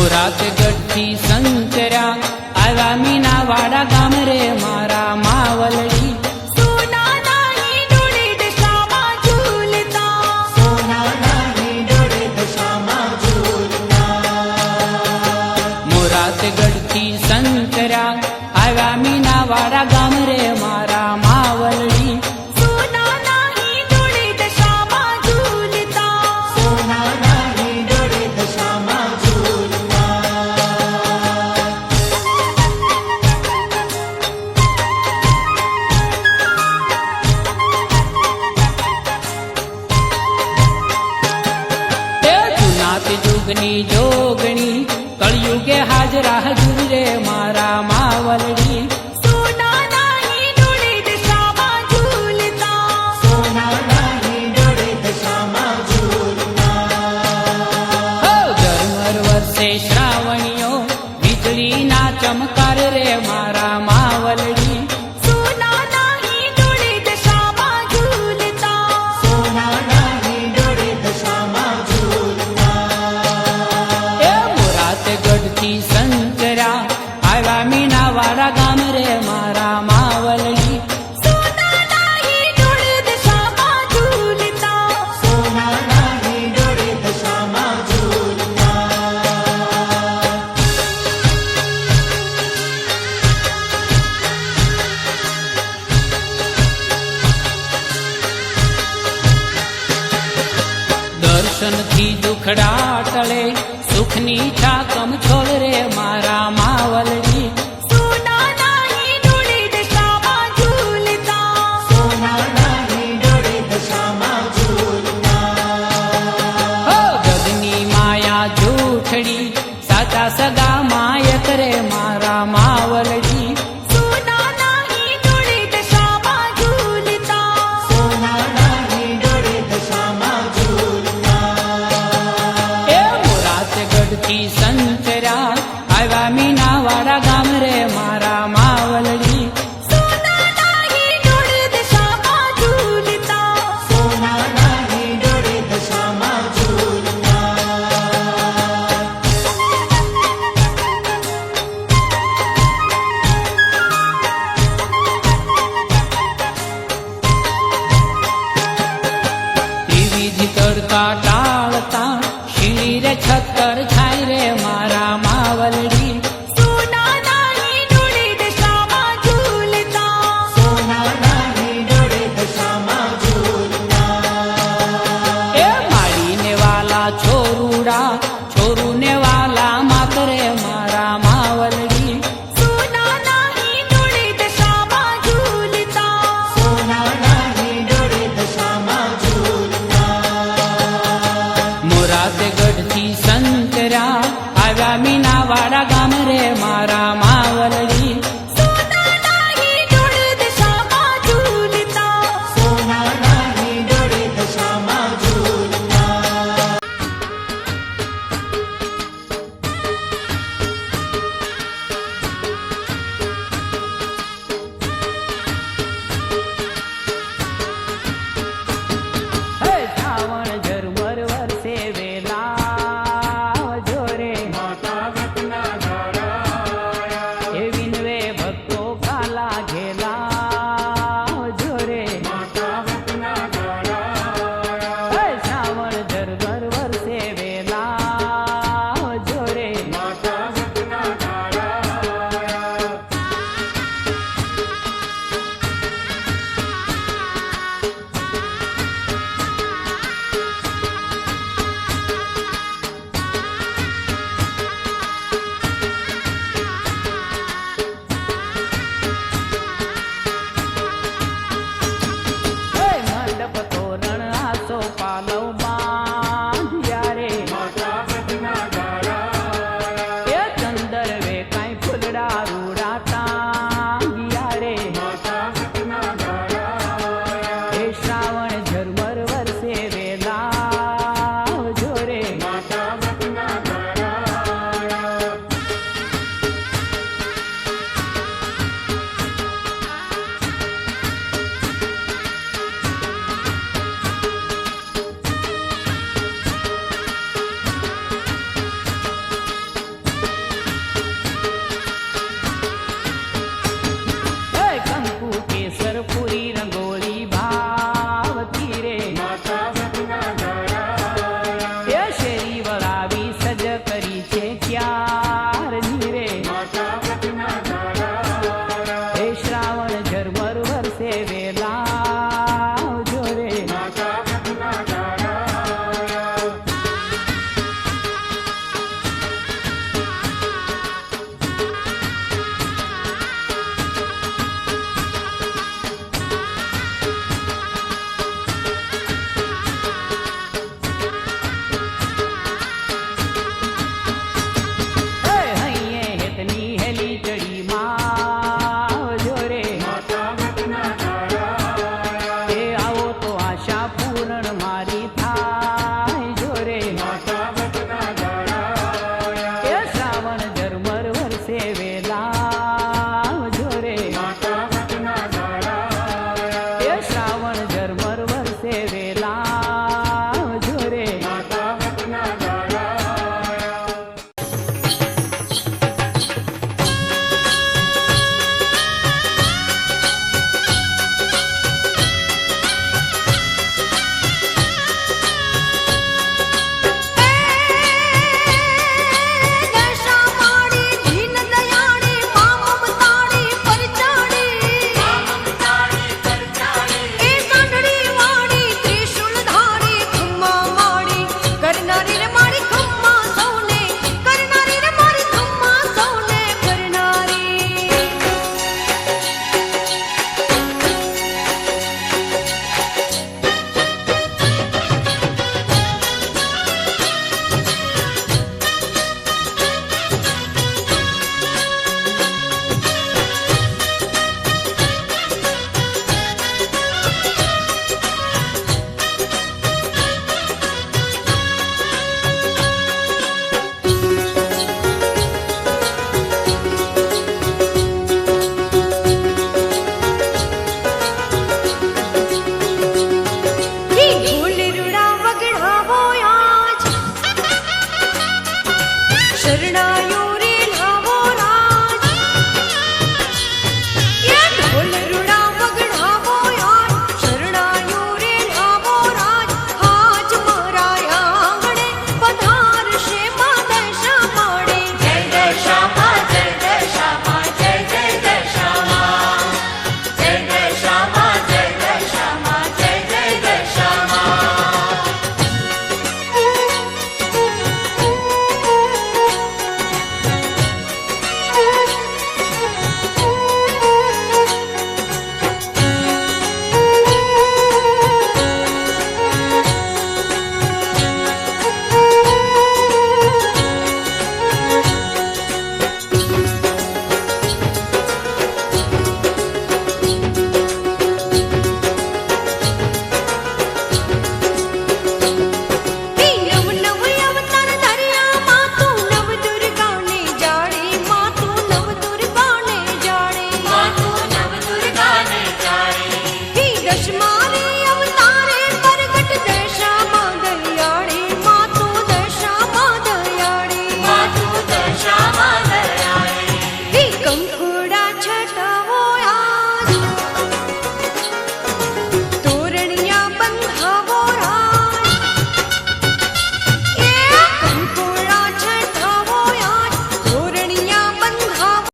ખોરાક ગઢથી સંતરા આવ્યા મીના વાડા ગામ રે મારા માવલડી. ગઢથી સંતરા આવ્યા મીના વાડા ગામ વિધિ કરતા ટાળતા શિરે છત્તર થાય રે મારા Rama